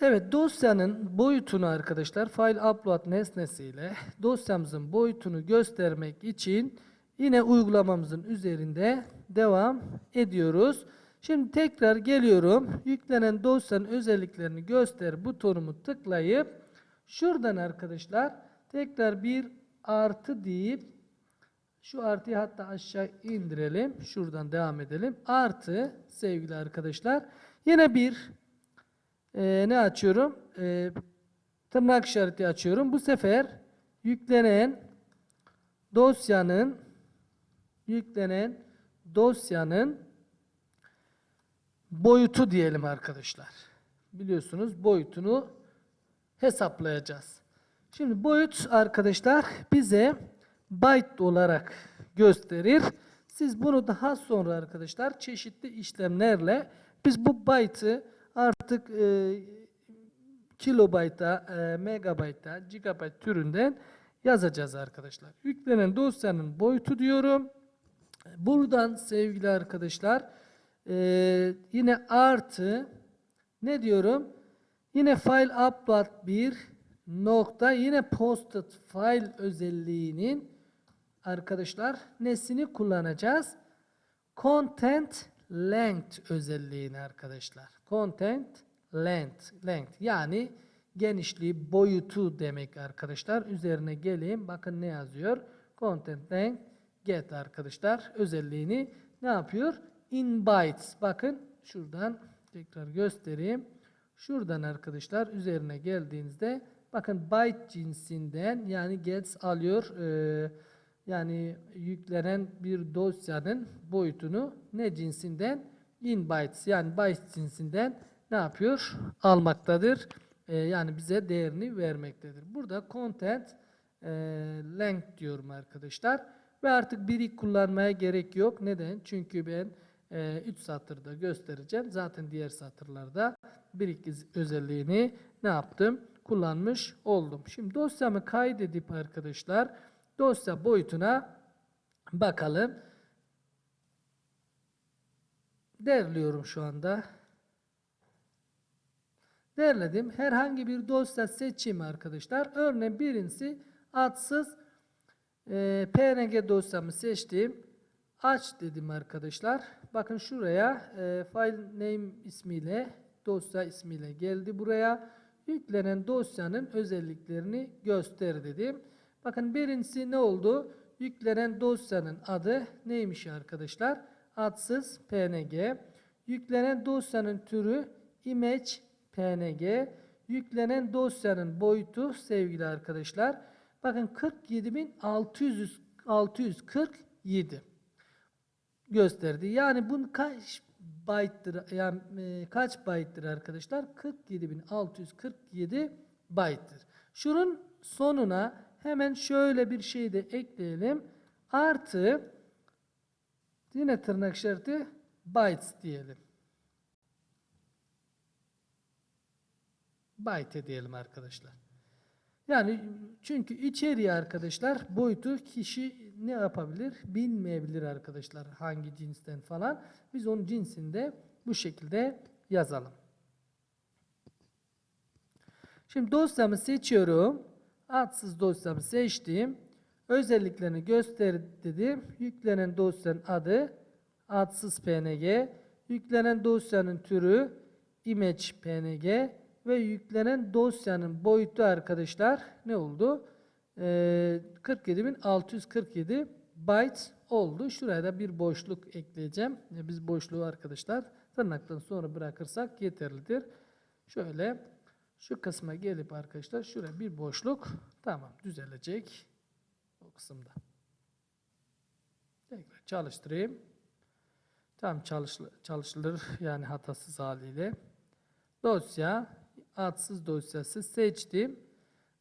Evet dosyanın boyutunu arkadaşlar file upload nesnesiyle dosyamızın boyutunu göstermek için yine uygulamamızın üzerinde devam ediyoruz. Şimdi tekrar geliyorum. Yüklenen dosyanın özelliklerini göster butonumu tıklayıp şuradan arkadaşlar tekrar bir artı deyip şu artıyı hatta aşağı indirelim. Şuradan devam edelim. Artı sevgili arkadaşlar. Yine bir e, ne açıyorum? E, tırnak işareti açıyorum. Bu sefer yüklenen dosyanın yüklenen dosyanın boyutu diyelim arkadaşlar. Biliyorsunuz boyutunu hesaplayacağız. Şimdi boyut arkadaşlar bize byte olarak gösterir. Siz bunu daha sonra arkadaşlar çeşitli işlemlerle biz bu byte'ı artık e, kilobayta, e, megabayta, gigabayt türünden yazacağız arkadaşlar. Yüklenen dosyanın boyutu diyorum. Buradan sevgili arkadaşlar e, yine artı ne diyorum? Yine file upload bir nokta yine posted file özelliğinin arkadaşlar nesini kullanacağız? Content length özelliğini arkadaşlar. Content length, length yani genişliği, boyutu demek arkadaşlar. Üzerine geleyim. Bakın ne yazıyor? Content length get arkadaşlar özelliğini ne yapıyor? In bytes. Bakın şuradan tekrar göstereyim. Şuradan arkadaşlar üzerine geldiğinizde bakın byte cinsinden yani gets alıyor eee, yani yüklenen bir dosyanın boyutunu ne cinsinden? In bytes yani byte cinsinden ne yapıyor? Almaktadır. Eee, yani bize değerini vermektedir. Burada content eee, length diyorum arkadaşlar. Ve artık biri kullanmaya gerek yok. Neden? Çünkü ben 3 satırda göstereceğim. Zaten diğer satırlarda birik özelliğini ne yaptım? Kullanmış oldum. Şimdi dosyamı kaydedip arkadaşlar dosya boyutuna bakalım. Derliyorum şu anda. Derledim. Herhangi bir dosya seçeyim arkadaşlar. Örneğin birincisi adsız e, PNG dosyamı seçtim. Aç dedim arkadaşlar. Bakın şuraya e, file name ismiyle dosya ismiyle geldi buraya. Yüklenen dosyanın özelliklerini göster dedim. Bakın birincisi ne oldu? Yüklenen dosyanın adı neymiş arkadaşlar? Adsız PNG. Yüklenen dosyanın türü image PNG. Yüklenen dosyanın boyutu sevgili arkadaşlar. Bakın 47600 647 gösterdi. Yani bunun kaç byte'dır yani e, kaç byte'dır arkadaşlar? 47647 byte'dır. Şunun sonuna hemen şöyle bir şey de ekleyelim. Artı yine tırnak işareti bytes diyelim. Byte diyelim arkadaşlar. Yani çünkü içeriği arkadaşlar boyutu kişi ne yapabilir bilmeyebilir arkadaşlar hangi cinsten falan. Biz onun cinsinde bu şekilde yazalım. Şimdi dosyamı seçiyorum. Adsız dosyamı seçtim. Özelliklerini göster dedim. Yüklenen dosyanın adı adsız png. Yüklenen dosyanın türü image png ve yüklenen dosyanın boyutu arkadaşlar ne oldu? Ee, 47647 byte oldu. Şuraya da bir boşluk ekleyeceğim. Ya Biz boşluğu arkadaşlar tırnaktan sonra bırakırsak yeterlidir. Şöyle şu kısma gelip arkadaşlar şuraya bir boşluk tamam düzelecek o kısımda. Tekrar çalıştırayım. Tam çalışılır, çalışılır yani hatasız haliyle. Dosya, adsız dosyası seçtim.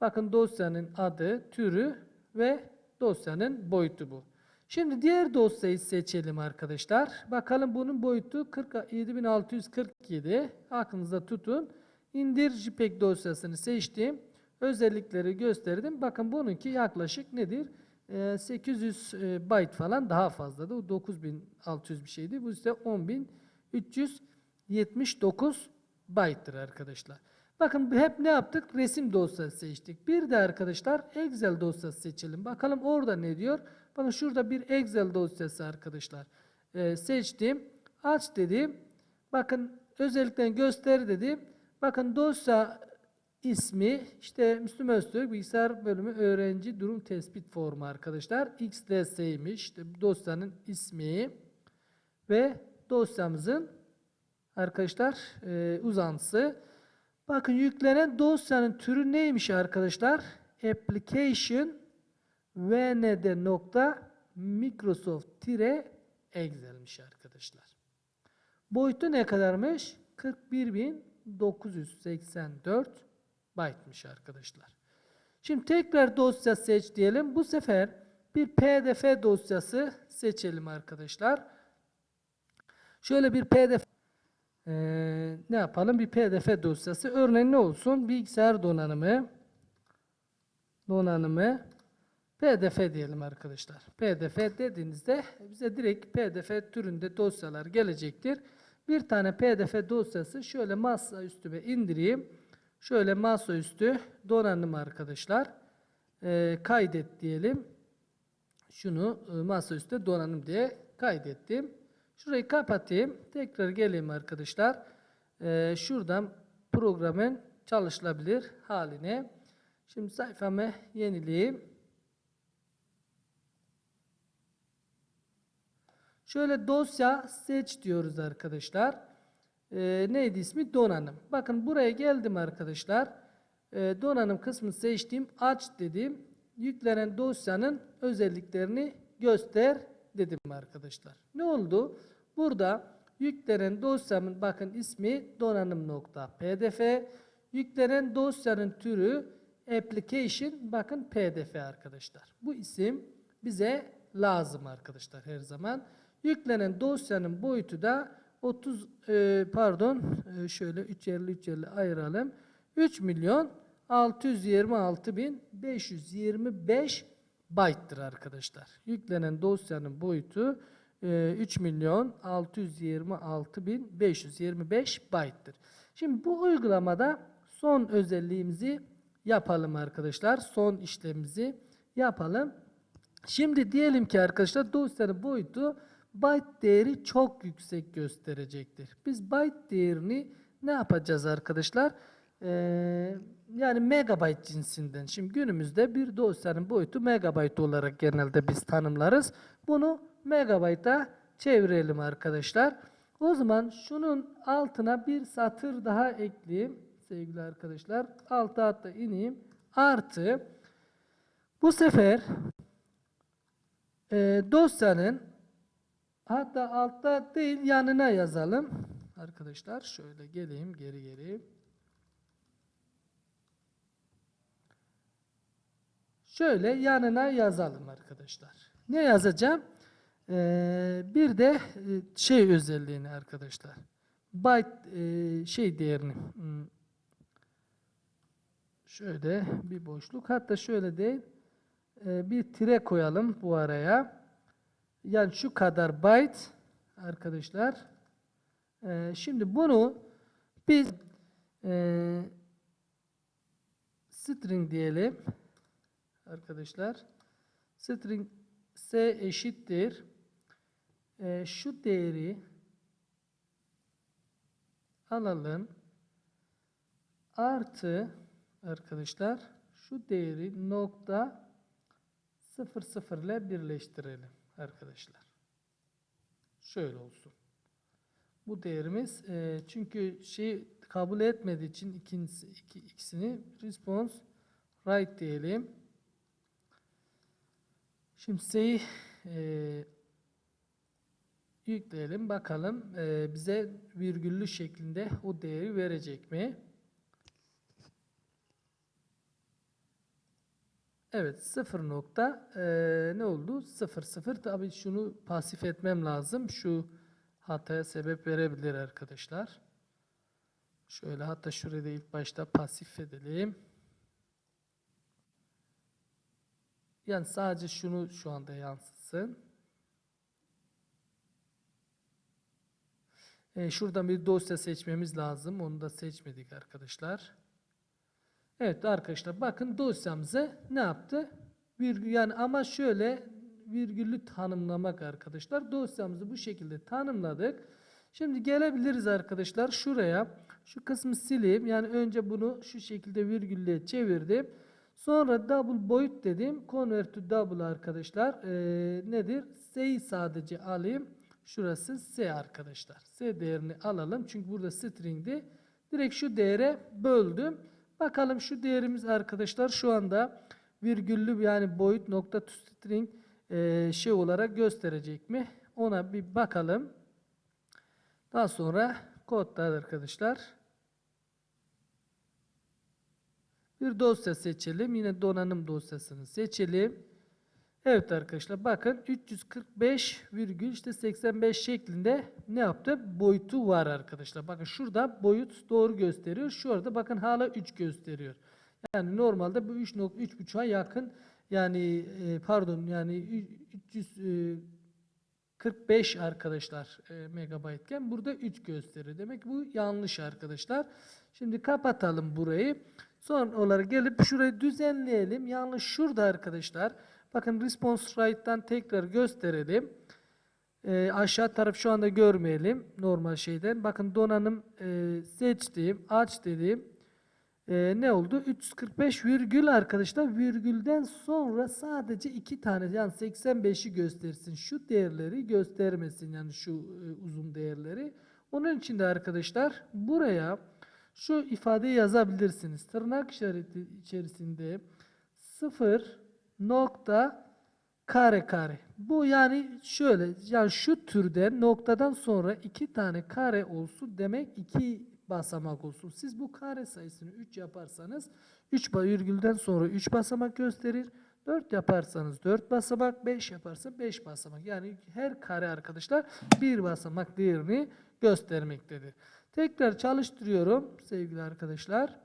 Bakın dosyanın adı, türü ve dosyanın boyutu bu. Şimdi diğer dosyayı seçelim arkadaşlar. Bakalım bunun boyutu 47647. Aklınızda tutun. İndir JPEG dosyasını seçtim. Özellikleri gösterdim. Bakın bununki yaklaşık nedir? Ee, 800 e, byte falan daha fazladı. O 9600 bir şeydi. Bu ise 10379 byte'tır arkadaşlar. Bakın hep ne yaptık? Resim dosyası seçtik. Bir de arkadaşlar Excel dosyası seçelim. Bakalım orada ne diyor? Bakın şurada bir Excel dosyası arkadaşlar. Ee, seçtim. Aç dedim. Bakın özellikle göster dedim. Bakın dosya ismi işte Müslüm Öztürk Bilgisayar Bölümü Öğrenci Durum Tespit Formu arkadaşlar. XDS'ymiş. İşte dosyanın ismi ve dosyamızın arkadaşlar e, uzantısı. Bakın yüklenen dosyanın türü neymiş arkadaşlar? Application vnd nokta Microsoft tire Excel'miş arkadaşlar. Boyutu ne kadarmış? 41.984 byte'mış arkadaşlar. Şimdi tekrar dosya seç diyelim. Bu sefer bir pdf dosyası seçelim arkadaşlar. Şöyle bir pdf ee, ne yapalım? Bir pdf dosyası. Örneğin ne olsun? Bilgisayar donanımı donanımı pdf diyelim arkadaşlar. pdf dediğinizde bize direkt pdf türünde dosyalar gelecektir. Bir tane pdf dosyası şöyle masa üstüme indireyim. Şöyle masaüstü donanım arkadaşlar. Ee, kaydet diyelim. Şunu e, masaüstü donanım diye kaydettim. Şurayı kapatayım. Tekrar geleyim arkadaşlar. Ee, şuradan programın çalışılabilir haline. Şimdi sayfamı yenileyeyim. Şöyle dosya seç diyoruz arkadaşlar. Ee, neydi ismi? Donanım. Bakın buraya geldim arkadaşlar. Ee, donanım kısmını seçtim. Aç dedim. Yüklenen dosyanın özelliklerini göster dedim arkadaşlar. Ne oldu? Burada yüklenen dosyamın bakın ismi donanım.pdf. Yüklenen dosyanın türü application bakın pdf arkadaşlar. Bu isim bize lazım arkadaşlar her zaman. Yüklenen dosyanın boyutu da 30 e, pardon e, şöyle 350 350 ayıralım. 3 milyon 626 bin 525 byte'tır arkadaşlar. Yüklenen dosyanın boyutu e, 3 milyon 626 bin 525 byte'tır. Şimdi bu uygulamada son özelliğimizi yapalım arkadaşlar. Son işlemimizi yapalım. Şimdi diyelim ki arkadaşlar dosyanın boyutu byte değeri çok yüksek gösterecektir. Biz byte değerini ne yapacağız arkadaşlar? Ee, yani megabyte cinsinden. Şimdi günümüzde bir dosyanın boyutu megabyte olarak genelde biz tanımlarız. Bunu megabayta çevirelim arkadaşlar. O zaman şunun altına bir satır daha ekleyeyim sevgili arkadaşlar. Alta hatta ineyim. Artı bu sefer e, dosyanın hatta altta değil yanına yazalım. Arkadaşlar şöyle geleyim geri geri. Şöyle yanına yazalım arkadaşlar. Ne yazacağım? Ee, bir de e, şey özelliğini arkadaşlar. Byte e, şey değerini. Hmm. Şöyle bir boşluk. Hatta şöyle değil. e, bir tire koyalım bu araya. Yani şu kadar byte arkadaşlar. E, şimdi bunu biz e, string diyelim arkadaşlar. String s eşittir. E, şu değeri alalım. Artı arkadaşlar şu değeri nokta 00 ile birleştirelim arkadaşlar. Şöyle olsun. Bu değerimiz e, çünkü şey kabul etmediği için ikincisi, iki, ikisini response right diyelim. Şimdi S'yi e, yükleyelim. Bakalım e, bize virgüllü şeklinde o değeri verecek mi? Evet 0 nokta e, ne oldu? 0 0 tabi şunu pasif etmem lazım. Şu hataya sebep verebilir arkadaşlar. Şöyle hatta şurada ilk başta pasif edelim. Yani sadece şunu şu anda yansıtsın. E, şuradan bir dosya seçmemiz lazım. Onu da seçmedik arkadaşlar. Evet arkadaşlar bakın dosyamızı ne yaptı? Virgül yani ama şöyle virgüllü tanımlamak arkadaşlar. Dosyamızı bu şekilde tanımladık. Şimdi gelebiliriz arkadaşlar şuraya. Şu kısmı sileyim. Yani önce bunu şu şekilde virgülle çevirdim. Sonra double boyut dedim. Convert to double arkadaşlar. Ee, nedir? S'yi sadece alayım. Şurası S arkadaşlar. S değerini alalım. Çünkü burada string'di. Direkt şu değere böldüm. Bakalım şu değerimiz arkadaşlar şu anda virgüllü yani boyut nokta to string e, şey olarak gösterecek mi? Ona bir bakalım. Daha sonra kodda arkadaşlar bir dosya seçelim. Yine donanım dosyasını seçelim. Evet arkadaşlar bakın 345 virgül işte 85 şeklinde ne yaptı? Boyutu var arkadaşlar. Bakın şurada boyut doğru gösteriyor. Şurada bakın hala 3 gösteriyor. Yani normalde bu 3.3.5'a yakın yani e, pardon yani 345 arkadaşlar e, megabaytken burada 3 gösteriyor. Demek bu yanlış arkadaşlar. Şimdi kapatalım burayı. Son olarak gelip şurayı düzenleyelim. Yanlış şurada arkadaşlar. Bakın response write'dan tekrar gösterelim. E, aşağı taraf şu anda görmeyelim normal şeyden. Bakın donanım e, seçtiğim, aç dediğim e, ne oldu? 345 virgül arkadaşlar virgülden sonra sadece iki tane yani 85'i göstersin. Şu değerleri göstermesin yani şu e, uzun değerleri. Onun için de arkadaşlar buraya şu ifadeyi yazabilirsiniz. Tırnak işareti içerisinde 0 nokta kare kare. Bu yani şöyle yani şu türden noktadan sonra iki tane kare olsun demek iki basamak olsun. Siz bu kare sayısını 3 yaparsanız 3 virgülden sonra 3 basamak gösterir. 4 yaparsanız 4 basamak, 5 yaparsa 5 basamak. Yani her kare arkadaşlar bir basamak değerini göstermektedir. Tekrar çalıştırıyorum sevgili arkadaşlar.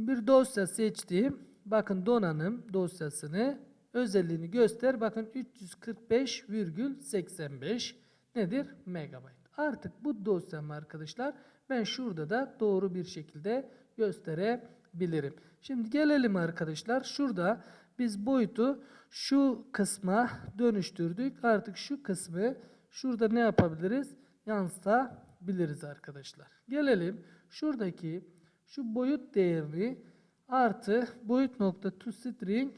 Şimdi bir dosya seçtim. Bakın donanım dosyasını özelliğini göster. Bakın 345,85 nedir? Megabayt. Artık bu dosyamı arkadaşlar ben şurada da doğru bir şekilde gösterebilirim. Şimdi gelelim arkadaşlar. Şurada biz boyutu şu kısma dönüştürdük. Artık şu kısmı şurada ne yapabiliriz? Yansıtabiliriz arkadaşlar. Gelelim şuradaki şu boyut değerini artı boyut nokta to string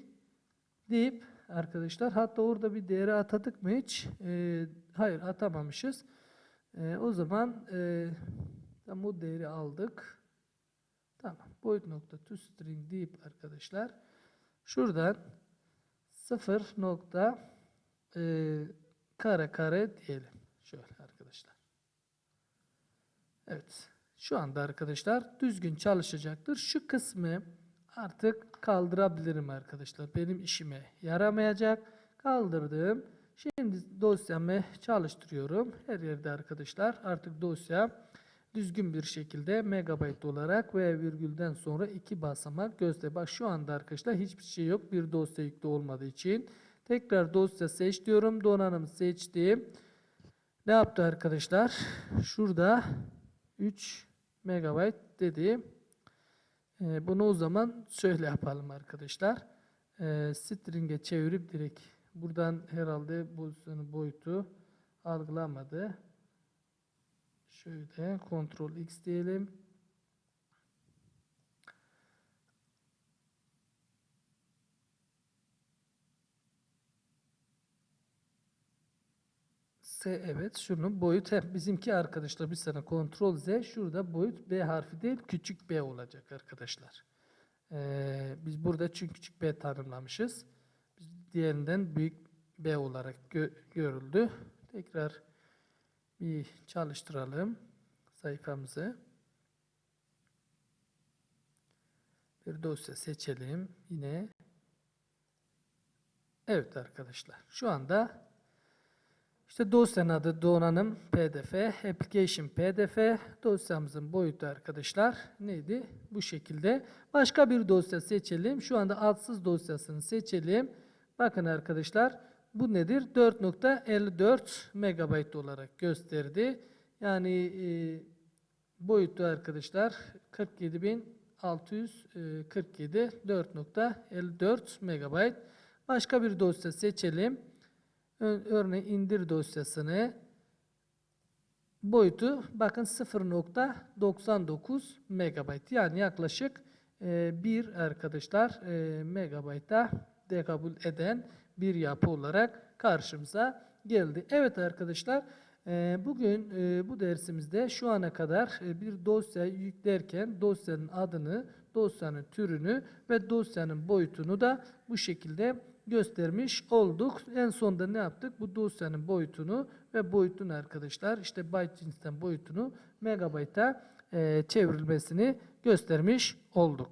deyip arkadaşlar hatta orada bir değeri atadık mı hiç? Ee, hayır atamamışız. Ee, o zaman e, tam o değeri aldık. Tamam. Boyut nokta to string deyip arkadaşlar şuradan 0 nokta e, kare kare diyelim. Şöyle arkadaşlar. Evet. Şu anda arkadaşlar düzgün çalışacaktır. Şu kısmı artık kaldırabilirim arkadaşlar. Benim işime yaramayacak. Kaldırdım. Şimdi dosyamı çalıştırıyorum. Her yerde arkadaşlar artık dosya düzgün bir şekilde megabayt olarak ve virgülden sonra iki basamak göster. Bak şu anda arkadaşlar hiçbir şey yok. Bir dosya yüklü olmadığı için. Tekrar dosya seç diyorum. Donanım seçtim. Ne yaptı arkadaşlar? Şurada 3 megabayt dedi. Ee, bunu o zaman şöyle yapalım arkadaşlar. Ee, string'e çevirip direkt buradan herhalde pozisyonu boyutu algılamadı. Şöyle Ctrl X diyelim. Evet şunu boyut hep bizimki arkadaşlar bir sene kontrol Z şurada boyut B harfi değil küçük B olacak arkadaşlar. Ee, biz burada çünkü küçük B tanımlamışız. Biz diğerinden büyük B olarak gö görüldü. Tekrar bir çalıştıralım sayfamızı. Bir dosya seçelim yine. Evet arkadaşlar şu anda işte dosyanın adı donanım pdf, application pdf. Dosyamızın boyutu arkadaşlar neydi? Bu şekilde. Başka bir dosya seçelim. Şu anda adsız dosyasını seçelim. Bakın arkadaşlar bu nedir? 4.54 megabayt olarak gösterdi. Yani e, boyutu arkadaşlar 47647 4.54 megabayt. Başka bir dosya seçelim. Örneğin indir dosyasını. Boyutu bakın 0.99 megabayt. Yani yaklaşık e, bir arkadaşlar e, megabayta dekabül eden bir yapı olarak karşımıza geldi. Evet arkadaşlar e, bugün e, bu dersimizde şu ana kadar e, bir dosya yüklerken dosyanın adını, dosyanın türünü ve dosyanın boyutunu da bu şekilde göstermiş olduk. En sonda ne yaptık? Bu dosyanın boyutunu ve boyutunu arkadaşlar işte byte cinsinden boyutunu megabayta e, çevrilmesini göstermiş olduk.